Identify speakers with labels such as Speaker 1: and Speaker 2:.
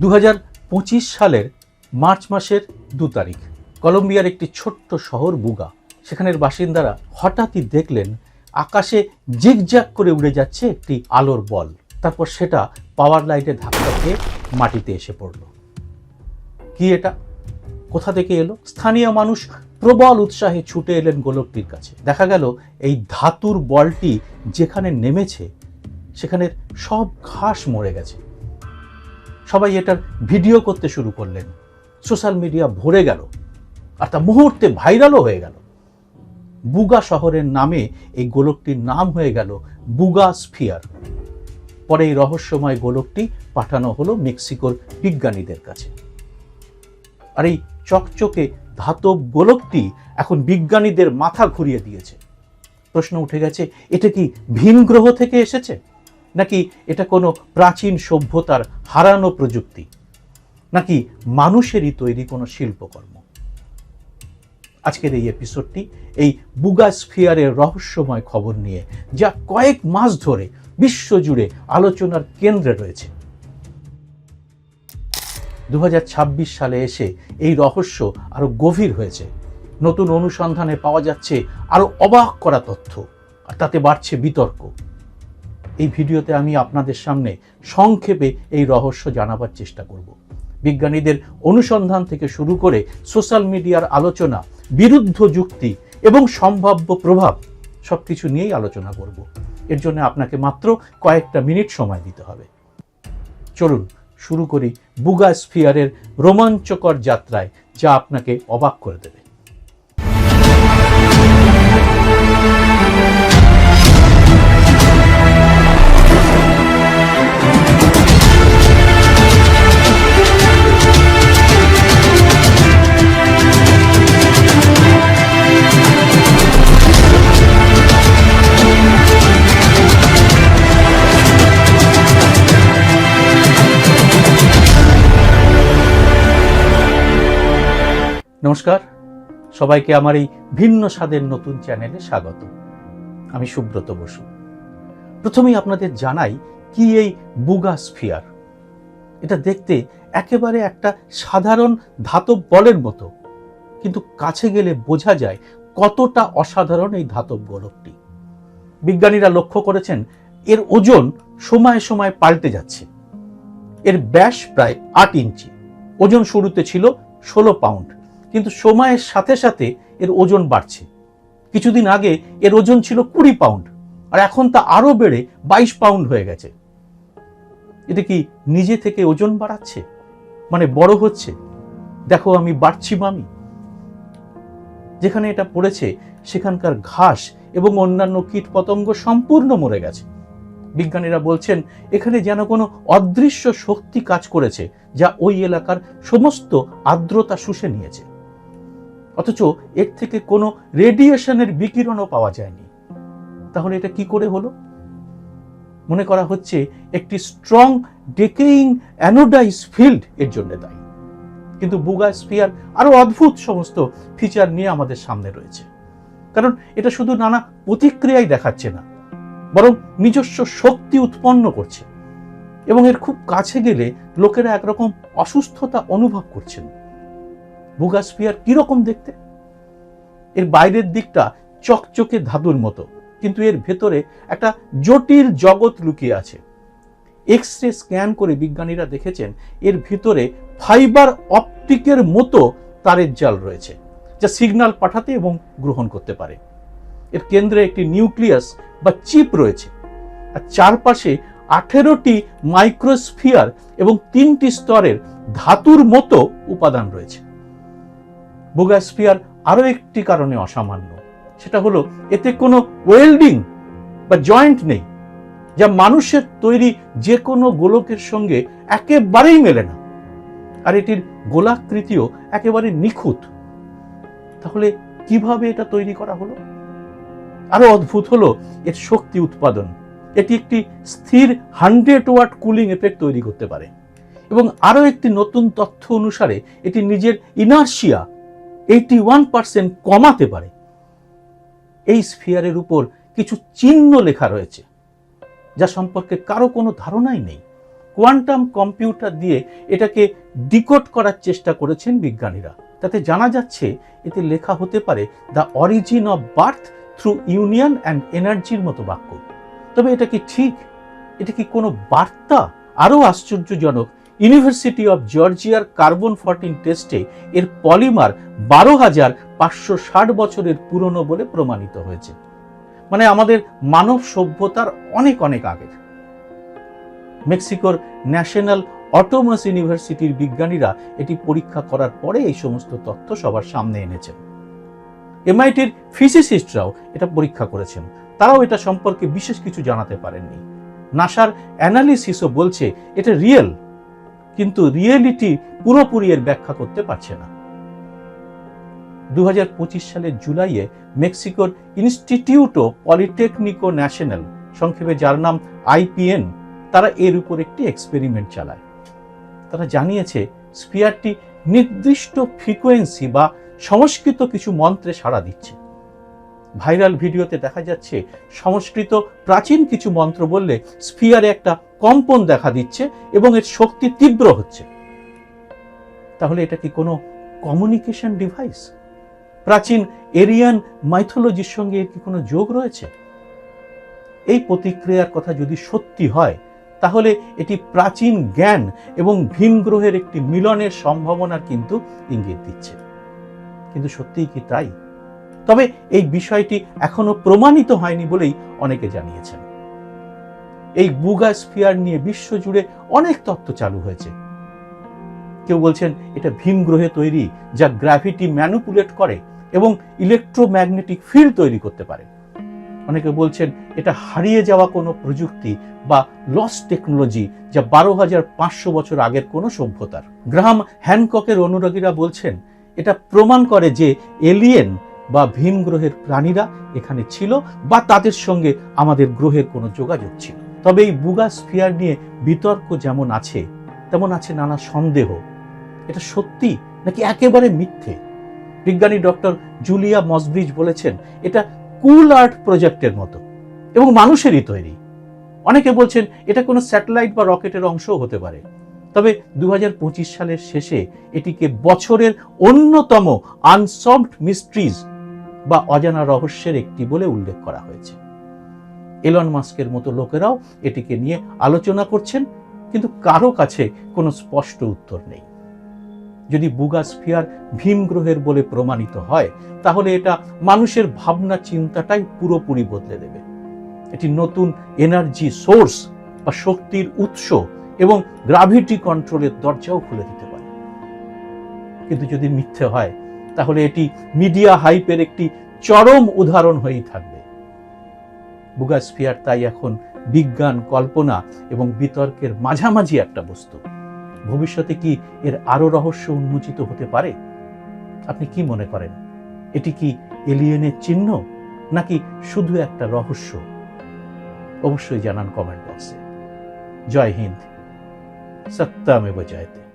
Speaker 1: দু হাজার পঁচিশ সালের মার্চ মাসের দু তারিখ। কলম্বিয়ার একটি ছোট্ট শহর বুগা। সেখানের বাসিন্দারা হঠাৎই দেখলেন আকাশে জিগজ্যাগ করে উড়ে যাচ্ছে একটি আলোর বল। তারপর সেটা পাওয়ার লাইটে ধাক্কা খেয়ে মাটিতে এসে পড়ল। কি এটা? কোথা থেকে এলো? স্থানীয় মানুষ প্রবল উৎসাহে ছুটে এলেন গোলকটির কাছে। দেখা গেল এই ধাতুর বলটি যেখানে নেমেছে, সেখানের সব ঘাস মরে গেছে। সবাই এটার ভিডিও করতে শুরু করলেন। সোশ্যাল মিডিয়া ভরে গেল আর তা মুহূর্তে ভাইরালও হয়ে গেল। বুগা শহরের নামে এই গোলকটির নাম হয়ে গেল বুগা স্ফিয়ার। পরে এই রহস্যময় গোলকটি পাঠানো হলো মেক্সিকোর বিজ্ঞানীদের কাছে। আর এই চকচকে ধাতব গোলকটি এখন বিজ্ঞানীদের মাথা ঘুরিয়ে দিয়েছে। প্রশ্ন উঠে গেছে, এটা কি ভিন গ্রহ থেকে এসেছে? নাকি এটা কোনো প্রাচীন সভ্যতার হারানো প্রযুক্তি? নাকি মানুষেরই তৈরি কোনো শিল্পকর্ম? আজকের এই এপিসোডটি এই বুগাস্ফিয়ারের রহস্যময় খবর নিয়ে, যা কয়েক মাস ধরে বিশ্বজুড়ে আলোচনার কেন্দ্রে রয়েছে। দু হাজার ছাব্বিশ সালে এসে এই রহস্য আরও গভীর হয়েছে। নতুন অনুসন্ধানে পাওয়া যাচ্ছে আরও অবাক করা তথ্য, আর তাতে বাড়ছে বিতর্ক। এই ভিডিওতে আমি আপনাদের সামনে সংক্ষেপে এই রহস্য জানাবার চেষ্টা করব। বিজ্ঞানীদের অনুসন্ধান থেকে শুরু করে সোশ্যাল মিডিয়ার আলোচনা, বিরুদ্ধ যুক্তি এবং সম্ভাব্য প্রভাব সব কিছু নিয়েই আলোচনা করব। এর জন্য আপনাকে মাত্র কয়েকটা মিনিট সময় দিতে হবে। চলুন, শুরু করি বুগা স্ফিয়ারের রোমাঞ্চকর যাত্রায়, যা আপনাকে অবাক করে দেবে। নমস্কার। সবাইকে আমার এই ভিন্ন স্বাদের নতুন চ্যানেলে স্বাগত। আমি সুব্রত বসু। প্রথমেই আপনাদের জানাই কি এই বুগা স্ফিয়ার। এটা দেখতে একেবারে একটা সাধারণ ধাতব বলের মতো, কিন্তু কাছে গেলে বোঝা যায় কতটা অসাধারণ এই ধাতব গোলকটি বিজ্ঞানীরা লক্ষ্য করেছেন, এর ওজন সময়ে সময়ে পাল্টে যাচ্ছে। এর ব্যাস প্রায় আট ইঞ্চি। ওজন শুরুতে ছিল ষোলো পাউন্ড। কিন্তু সময়ের সাথে সাথে এর ওজন বাড়ছে। কিছুদিন আগে এর ওজন ছিল কুড়ি পাউন্ড, আর এখন তা আরও বেড়ে বাইশ পাউন্ড হয়ে গেছে। এটা কি নিজে থেকে ওজন বাড়াচ্ছে? মানে বড় হচ্ছে? দেখো, আমি বাড়ছি মামি। যেখানে এটা পড়েছে, সেখানকার ঘাস এবং অন্যান্য কীট পতঙ্গ সম্পূর্ণ মরে গেছে। বিজ্ঞানীরা বলছেন, এখানে যেন কোনো অদৃশ্য শক্তি কাজ করেছে, যা ওই এলাকার সমস্ত আর্দ্রতা শুষে নিয়েছে। অথচ এর থেকে কোনো রেডিয়েশনের বিকিরণও পাওয়া যায়নি। তাহলে এটা কি করে হলো? মনে করা হচ্ছে একটি স্ট্রং ডেকেইং অ্যানোডাইজ ফিল্ড এর জন্য দায়ী। কিন্তু বুগা স্ফিয়ার আরও অদ্ভুত সমস্ত ফিচার নিয়ে আমাদের সামনে রয়েছে। কারণ এটা শুধু নানা প্রতিক্রিয়াই দেখাচ্ছে না, বরং নিজস্ব শক্তি উৎপন্ন করছে। এবং এর খুব কাছে গেলে লোকেরা একরকম অসুস্থতা অনুভব করছেন। বুগাস্ফিয়ার কীরকম দেখতে? এর বাইরের দিকটা চকচকে ধাতুর মতো, কিন্তু এর ভেতরে একটা জটিল জগৎ লুকিয়ে আছে। এক্স রে স্ক্যান করে বিজ্ঞানীরা দেখেছেন, এর ভিতরে ফাইবার অপটিকের মতো তারের জাল রয়েছে, যা সিগন্যাল পাঠাতে এবং গ্রহণ করতে পারে। এর কেন্দ্রে একটি নিউক্লিয়াস বা চিপ রয়েছে, আর চারপাশে আঠেরোটি মাইক্রোস্ফিয়ার এবং তিনটি স্তরের ধাতুর মতো উপাদান রয়েছে। বুগাস্ফিয়ার আরও একটি কারণে অসামান্য। সেটা হলো, এতে কোনো ওয়েল্ডিং বা জয়েন্ট নেই, যা মানুষের তৈরি যে কোনো গোলকের সঙ্গে একেবারেই মেলে না। আর এটির গোলাকৃতিও একেবারে নিখুঁত। তাহলে কীভাবে এটা তৈরি করা হলো? আরও অদ্ভুত হলো, এর শক্তি উৎপাদন। এটি একটি স্থির হান্ড্রেড ওয়াট কুলিং এফেক্ট তৈরি করতে পারে। এবং আরও একটি নতুন তথ্য অনুসারে, এটি নিজের ইনার্শিয়া এইটি ওয়ান পার্সেন্ট কমাতে পারে। এই স্ফিয়ারের উপর কিছু চিহ্ন লেখা রয়েছে, যা সম্পর্কে কারও কোনো ধারণাই নেই। কোয়ান্টাম কম্পিউটার দিয়ে এটাকে ডিকোড করার চেষ্টা করেছেন বিজ্ঞানীরা। তাতে জানা যাচ্ছে, এতে লেখা হতে পারে the origin of birth through union and এনার্জির মতো বাক্য তবে এটা কি ঠিক? এটা কি কোনো বার্তা? আরও আশ্চর্যজনক ইউনিভার্সিটি অব জর্জিয়ার কার্বন ফর্টিন টেস্টে এর পলিমার বারো হাজার পাঁচশো ষাট বছরের পুরনো বলে প্রমাণিত হয়েছে। মানে আমাদের মানব সভ্যতার অনেক অনেক আগের। মেক্সিকোর ন্যাশনাল অটোমাস ইউনিভার্সিটির বিজ্ঞানীরা এটি পরীক্ষা করার পরে এই সমস্ত তথ্য সবার সামনে এনেছেন। এমআইটির ফিজিসিস্টরাও এটা পরীক্ষা করেছেন। তারাও এটা সম্পর্কে বিশেষ কিছু জানাতে পারেননি। নাসার অ্যানালিসিসও বলছে এটা রিয়েল কিন্তু রিয়েলিটি পুরোপুরি এর ব্যাখ্যা করতে পারছে না। দু হাজার পঁচিশ সালের জুলাইয়ে মেক্সিকোর ইনস্টিটিউট ইনস্টিটিউটো পলিটেকনিকো ন্যাশনাল সংক্ষেপে যার নাম আইপিএন, তারা এর উপর একটি এক্সপেরিমেন্ট চালায়। তারা জানিয়েছে স্পিয়ারটি নির্দিষ্ট ফ্রিকোয়েন্সি বা সংস্কৃত কিছু মন্ত্রে সাড়া দিচ্ছে। ভাইরাল ভিডিওতে দেখা যাচ্ছে, সংস্কৃত প্রাচীন কিছু মন্ত্র বললে স্পিয়ারে একটা কম্পন দেখা দিচ্ছে এবং এর শক্তি তীব্র হচ্ছে। তাহলে এটা কি কোনো কমিউনিকেশন ডিভাইস প্রাচীন এরিয়ান মাইথোলজির সঙ্গে এর কি কোনো যোগ রয়েছে? এই প্রতিক্রিয়ার কথা যদি সত্যি হয়, তাহলে এটি প্রাচীন জ্ঞান এবং ভিন গ্রহের একটি মিলনের সম্ভাবনার কিন্তু ইঙ্গিত দিচ্ছে। কিন্তু সত্যিই কি তাই? তবে এই বিষয়টি এখনও প্রমাণিত হয়নি বলেই অনেকে জানিয়েছেন। এই বুগা স্ফিয়ার নিয়ে বিশ্বজুড়ে অনেক তত্ত্ব চালু হয়েছে। কেউ বলছেন এটা ভীম গ্রহে তৈরি যা গ্র্যাভিটি ম্যানুপুলেট করে এবং ইলেকট্রোম্যাগনেটিক ফিল্ড তৈরি করতে পারে। অনেকে বলছেন এটা হারিয়ে যাওয়া কোনো প্রযুক্তি বা লস টেকনোলজি যা বারো হাজার পাঁচশো বছর আগের কোনো সভ্যতার। গ্রাহাম হ্যানককের অনুরাগীরা বলছেন, এটা প্রমাণ করে যে এলিয়েন বা ভিন গ্রহের প্রাণীরা এখানে ছিল বা তাদের সঙ্গে আমাদের গ্রহের কোনো যোগাযোগ ছিল। তবে এই বুগা স্ফিয়ার নিয়ে বিতর্ক যেমন আছে, তেমন আছে নানা সন্দেহ। এটা সত্যি নাকি একেবারে মিথ্যে? বিজ্ঞানী ডক্টর জুলিয়া মসব্রিজ বলেছেন, এটা কুল আর্ট প্রজেক্টের মতো এবং মানুষেরই তৈরি। অনেকে বলছেন, এটা কোনো স্যাটেলাইট বা রকেটের অংশও হতে পারে। তবে দু হাজার পঁচিশ সালের শেষে এটিকে বছরের অন্যতম আনসলভড মিস্ট্রিজ বা অজানা রহস্যের একটি বলে উল্লেখ করা হয়েছে। এলন মাস্কের মতো লোকেরাও এটিকে নিয়ে আলোচনা করছেন, কিন্তু কারও কাছে কোনো স্পষ্ট উত্তর নেই। যদি বুগাস্ফিয়ার ভীম গ্রহের বলে প্রমাণিত হয়, তাহলে এটা মানুষের ভাবনা চিন্তাটাই পুরোপুরি বদলে দেবে। এটি নতুন এনার্জি সোর্স বা শক্তির উৎস এবং গ্রাভিটি কন্ট্রোলের দরজাও খুলে দিতে পারে। কিন্তু যদি মিথ্যে হয়, তাহলে এটি মিডিয়া হাইপের একটি চরম উদাহরণ হয়েই থাকবে। বুগাস্ফিয়ার তাই এখন বিজ্ঞান, কল্পনা এবং বিতর্কের মাঝামাঝি একটা বস্তু। ভবিষ্যতে কি এর আরও রহস্য উন্মোচিত হতে পারে? আপনি কি মনে করেন? এটি কি এলিয়েনের চিহ্ন, নাকি শুধু একটা রহস্য? অবশ্যই জানান কমেন্ট বক্সে। জয় হিন্দ। সত্যামেব জয়তে।